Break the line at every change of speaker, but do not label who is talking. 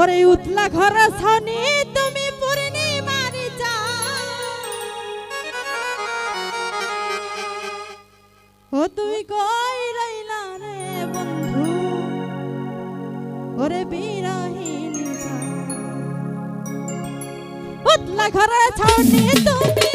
ওরে উতলা ঘর শনি, তুমি পূর্ণিমারি চা। ও তুই কই রইলা রে বন্ধু? ওরে বিরহিনী উতলা ঘর ছানি তুমি